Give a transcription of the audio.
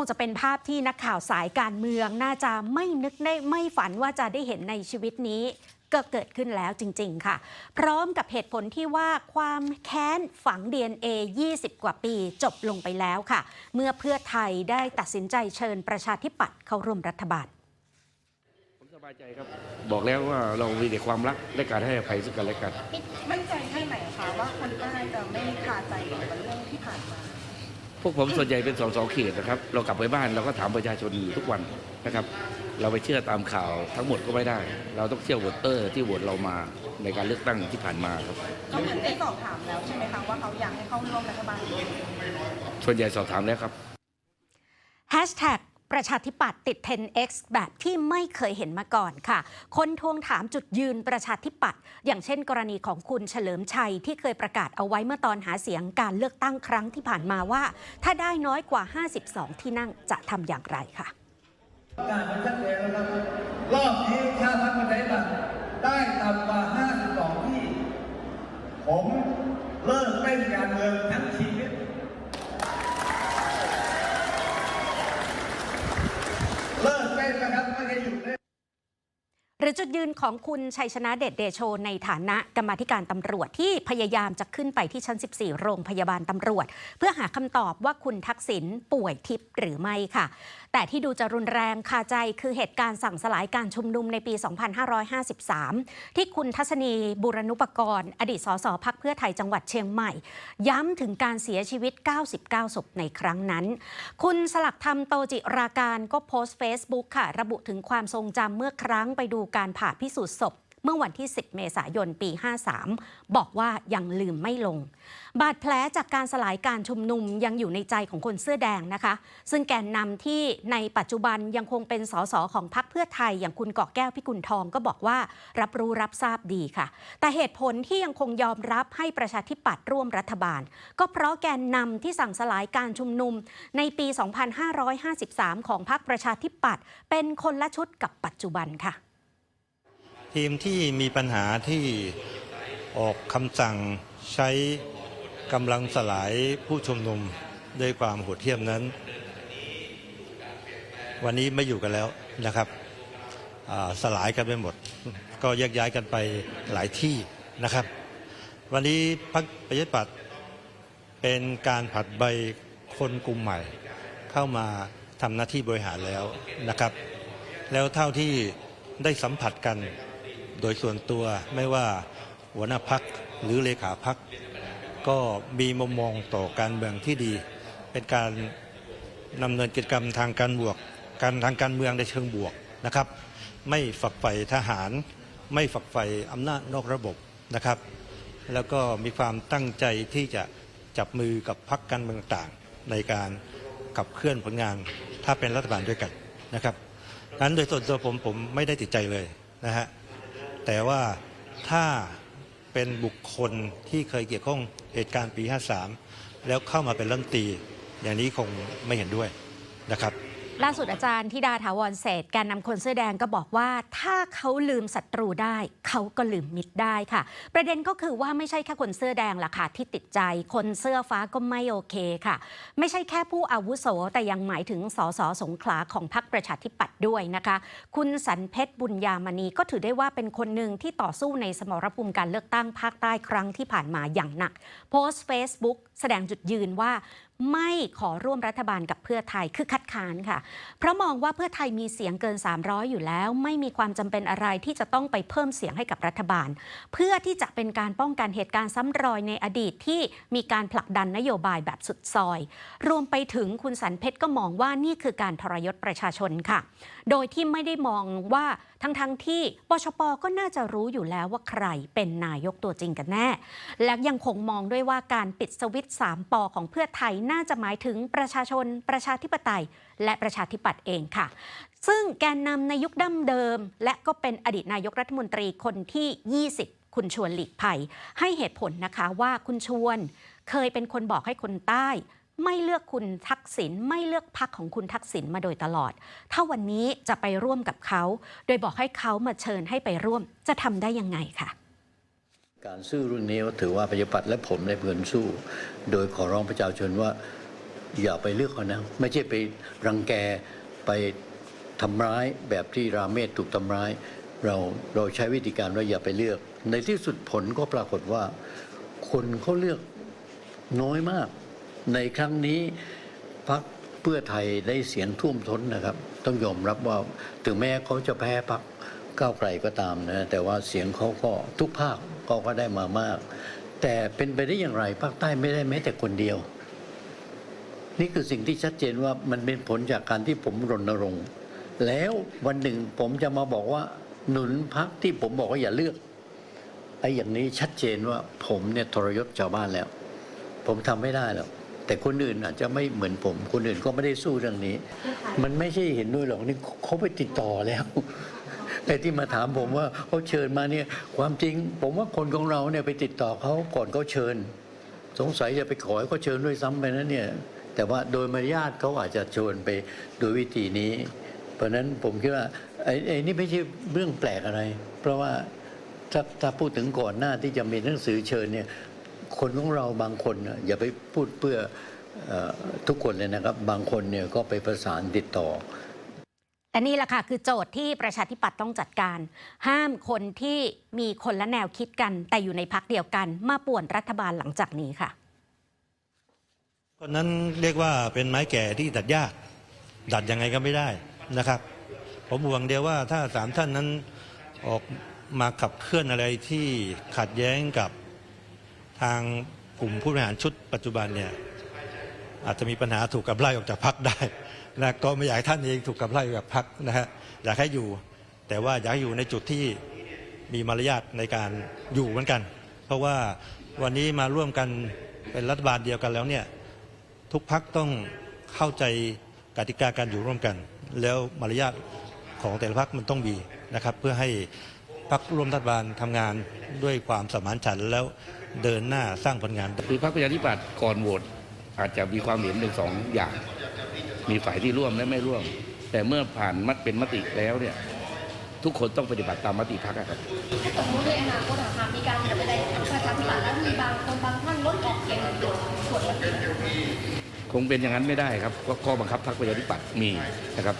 คงจะเป็นภาพที่นักข่าวสายการเมืองน่าจะไม่นึกได้ไม่ฝันว่าจะได้เห็นในชีวิตนี้ก็เกิดขึ้นแล้วจริง ๆ ค่ะ พร้อมกับเหตุผลที่ว่าความแค้นฝัง DNA 20 กว่าปีจบลงไปแล้วค่ะ เมื่อเพื่อไทยได้ตัดสินใจเชิญประชาธิปัตย์เข้าร่วมรัฐบาล ผมสบายใจครับ บอกแล้วว่าเรามีแต่ความรักและการให้อภัยซึ่งกันและกัน มั่นใจแค่ไหนคะว่าคนใต้จะไม่คาใจกับเรื่องที่ผ่านมา พวกผมส่วนใหญ่เป็นสสเขตนะครับ เรากลับไปบ้านเราก็ถามประชาชนอยู่ทุกวันนะครับ เราไปเชื่อตามข่าวทั้งหมดก็ไม่ได้ เราต้องเชื่อโหวตเตอร์ที่โหวตเรามาในการเลือกตั้งที่ผ่านมาครับก็เหมือนได้สอบถามแล้วใช่ไหมคะว่าเขาอยากให้เข้าร่วมรัฐบาลส่วนใหญ่สอบถามแล้วครับ Hashtag ประชาธิปัตย์ติด 10x แบบที่ไม่เคยเห็นมาก่อนค่ะ คนทวงถามจุดยืนประชาธิปัตย์อย่างเช่นกรณีของคุณเฉลิมชัยที่เคยประกาศเอาไว้เมื่อตอนหาเสียงการเลือกตั้งครั้งที่ผ่านมาว่า ถ้าได้น้อยกว่า 52 ที่นั่งจะทำอย่างไรค่ะการมันชัดเจนแล้วครับรอบนี้ถ้าพรรคประชาธิปัตย์ได้ต่ำกว่า 52 ที่ ผมเลิกเล่นการเมืองทั้งชีวิต เลิกเล่นนะครับ ไม่ได้หยุดเล่น ห รือจุดยืนของคุณชัยชนะเดชเดโชในฐานะกรรมธิการตำรวจที่พยายามจะขึ้นไปที่ชั้น 14 โรงพยาบาลตำรวจ เพื่อหาคำตอบว่าคุณทักษิณป่วยทิพย์หรือไม่ค่ะ แต่ที่ดูจะรุนแรงคาใจคือเหตุการณ์สั่งสลายการชุมนุมในปี 2553 ที่คุณทัศนีบุรณุปกรณ์ อดีตสสพักเพื่อไทยจังหวัดเชียงใหม่ ย้ำถึงการเสียชีวิต 99 ศพในครั้งนั้น คุณสลักธรรมโตจิราการก็โพสต์ Facebook ค่ะ ระบุถึงความทรงจำเมื่อครั้งไปดูการการผ่าพิสูจน์ศพเมื่อวันที่ 10 เมษายน ปี 53 บอกว่ายังลืมไม่ลง บาดแผลจากการสลายการชุมนุมยังอยู่ในใจของคนเสื้อแดงนะคะ ซึ่งแกนนำที่ในปัจจุบันยังคงเป็นสสของพรรคเพื่อไทย อย่างคุณเกาะแก้วพิกุลทองก็บอกว่า รับรู้รับทราบดีค่ะ แต่เหตุผลที่ยังคงยอมรับให้ประชาธิปัตย์ร่วมรัฐบาล ก็เพราะแกนนำที่สั่งสลายการชุมนุมในปี 2553 ของพรรคประชาธิปัตย์เป็นคนละชุดกับปัจจุบันค่ะ ทีมที่มีปัญหาที่ออกคำสั่งใช้กำลังสลายผู้ชุมนุมด้วยความโหดเหี้ยมนั้น วันนี้ไม่อยู่กันแล้วนะครับสลายกันไปหมด ก็แยกย้ายกันไปหลายที่นะครับ วันนี้พรรคประชาธิปัตย์เป็นการผัดใบคนกลุ่มใหม่ เข้ามาทำหน้าที่บริหารแล้วนะครับ แล้วเท่าที่ได้สัมผัสกัน โดยส่วนตัวไม่ว่าหัวหน้าพักหรือเลขาพักก็มีมุมมองต่อการเมืองที่ดี เป็นการนำเนินกิจกรรมทางการบวก การทางการเมืองในเชิงบวกนะครับ ไม่ฝักใฝ่ทหาร ไม่ฝักใฝ่อำนาจนอกระบบนะครับ แล้วก็มีความตั้งใจที่จะจับมือกับพักการเมืองต่างในการขับเคลื่อนผลงานถ้าเป็นรัฐบาลด้วยกันนะครับนั้นโดยส่วนตัวผมผมไม่ได้ติดใจเลยนะฮะ แต่ว่าถ้าเป็นบุคคลที่เคยเกี่ยวข้องเหตุการณ์ปี 53 แล้วเข้ามาเป็นรัฐมนตรีอย่างนี้คงไม่เห็นด้วยนะครับ ล่าสุดอาจารย์ธิดาถาวรเศษฐ์แกนำคนเสื้อแดงก็บอกว่า ถ้าเขาลืมศัตรูได้ เขาก็ลืมมิตรได้ค่ะ ประเด็นก็คือว่าไม่ใช่แค่คนเสื้อแดงล่ะค่ะที่ติดใจ คนเสื้อฟ้าก็ไม่โอเคค่ะ ไม่ใช่แค่ผู้อาวุโส แต่ยังหมายถึงสสสงขลาของพรรคประชาธิปัตย์ด้วยนะคะ คุณสันเพชรบุญยามณีก็ถือได้ว่าเป็นคนหนึ่งที่ต่อสู้ในสมรภูมิการเลือกตั้งภาคใต้ครั้งที่ผ่านมาอย่างหนัก โพสต์ Facebook แสดงจุดยืนว่า ไม่ขอร่วมรัฐบาลกับเพื่อไทยคือคัดค้านค่ะ เพราะมองว่าเพื่อไทยมีเสียงเกิน 300 อยู่แล้ว ไม่มีความจำเป็นอะไรที่จะต้องไปเพิ่มเสียงให้กับรัฐบาล เพื่อที่จะเป็นการป้องกันเหตุการณ์ซ้ำรอยในอดีตที่มีการผลักดันนโยบายแบบสุดซอย รวมไปถึงคุณสันเพชรก็มองว่านี่คือการทรยศประชาชนค่ะ โดยที่ไม่ได้มองว่าทั้งๆทที่ปชปก็น่าจะรู้อยู่แล้วว่าใครเป็นนายกตัวจริงกันแน่ และยังคงมองด้วยว่าการปิดสวิตช์3ปอของเพื่อไทยน่าจะหมายถึงประชาชน ประชาธิปไตย และประชาธิปัตย์เองค่ะ ซึ่งแกนนำในยุคดั้มเดิม และก็เป็นอดีตนายกรัฐมนตรีคนที่ 20 คุณชวนหลีกภัย ให้เหตุผลนะคะว่าคุณชวนเคยเป็นคนบอกให้คนใต้ไม่เลือกคุณทักษิณไม่เลือกพักของคุณทักษิณมาโดยตลอด ถ้าวันนี้จะไปร่วมกับเขา โดยบอกให้เขามาเชิญให้ไปร่วมจะทำได้ยังไงคะ การสู้รุ่นนี้ถือว่าประชาปัตย์และผมได้เงินสู้ โดยขอร้องประชาชนว่าอย่าไปเลือกเขานะไม่ใช่ไปรังแกไปทำร้ายแบบที่ราเมศถูกทำร้าย เราเราใช้วิธีการว่าอย่าไปเลือก ในที่สุดผลก็ปรากฏว่า คนเขาเลือกน้อยมาก ในครั้งนี้พรรคเพื่อไทยได้เสียงท่วมท้นนะครับ ต้องยอมรับว่าถึงแม้เขาจะแพ้พรรค ก้าวไกลก็ตามนะแต่ว่าเสียงเขาก็ทุกภาคก็ก็ได้มามาก แต่เป็นไปได้อย่างไรภาคใต้ไม่ได้แม้แต่คนเดียว นี่คือสิ่งที่ชัดเจนว่ามันเป็นผลจากการที่ผมรณรงค์ แล้ววันหนึ่งผมจะมาบอกว่าหนุนพักที่ผมบอกว่าอย่าเลือกไอ้อย่างนี้ชัดเจนว่าผมเนี่ยทรยศชาวบ้านแล้ว ผมทำไม่ได้หรอกแต่คนอื่นอาจจะไม่เหมือนผม คนอื่นก็ไม่ได้สู้เรื่องนี้ มันไม่ใช่เห็นด้วยหรอกนี่เขาไปติดต่อแล้ว แต่ที่มาถามผมว่าเขาเชิญมาเนี่ยความจริง ผมว่าคนของเราเนี่ยไปติดต่อเขาก่อนเขาเชิญ สงสัยจะไปขอให้เขาเชิญด้วยซ้ำไปนะเนี่ยแต่ว่าโดยมารยาทเขาอาจจะชวนไปโดยวิธีนี้ เพราะฉะนั้นผมคิดว่าไอ้ไอ้นี่ไม่ใช่เรื่องแปลกอะไร เพราะว่าถ้าถ้าพูดถึงก่อนหน้าที่จะมีหนังสือเชิญเนี่ยคนของเราบางคนอย่าไปพูดเพื่ออทุกคนเลยนะครับ บางคนเนี่ยก็ไปประสานติดต่อ และนี่แหละค่ะคือโจทย์ที่ประชาธิปัตย์ต้องจัดการ ห้ามคนที่มีคนละแนวคิดกัน แต่อยู่ในพักเดียวกัน มาป่วนรัฐบาลหลังจากนี้ค่ะคนนั้นเรียกว่าเป็นไม้แก่ที่ตัดยาก ดัดยังไงก็ไม่ได้นะครับ ผมห่วงเดียวว่าถ้าสามท่านนั้นออกมาขับเคลื่อนอะไรที่ขัดแย้งกับทางกลุ่มผู้บริหารชุดปัจจุบันเนี่ยอาจจะมีปัญหาถูกกับไล่ออกจากพักได้ นะก็ไม่อยากให้ท่านเองถูกกับไล่ออกจากพักนะฮะอยากให้อยู่ แต่ว่าอยากให้อยู่ในจุดที่มีมารยาทในการอยู่เหมือนกัน เพราะว่าวันนี้มาร่วมกันเป็นรัฐบาลเดียวกันแล้วเนี่ยทุกพักต้องเข้าใจกติกาการอยู่ร่วมกัน แล้วมารยาทของแต่ละพักมันต้องมีนะครับ เพื่อให้พักร่วมรัฐบาลทำงานด้วยความสมานฉันท์แล้วเดินหน้าสร้างผลงาน คือพรรคประชาธิปัตย์ก่อนโหวตอาจจะมีความเห็นเป็นสองอย่าง มีฝ่ายที่ร่วมและไม่ร่วม แต่เมื่อผ่านมัดเป็นมติแล้วเนี่ยทุกคนต้องปฏิบัติตามมติพักครับถ้าสมมติในอนาคตอะค่ะมีการเปลี่ยนแปลงของประชาธิปัตย์แล้วมีบางคนบางท่านลดออกเสียงโดยส่วนคงเป็นอย่างนั้นไม่ได้ครับเพราะข้อบังคับพรรคประชาธิปัตย์มีนะครับ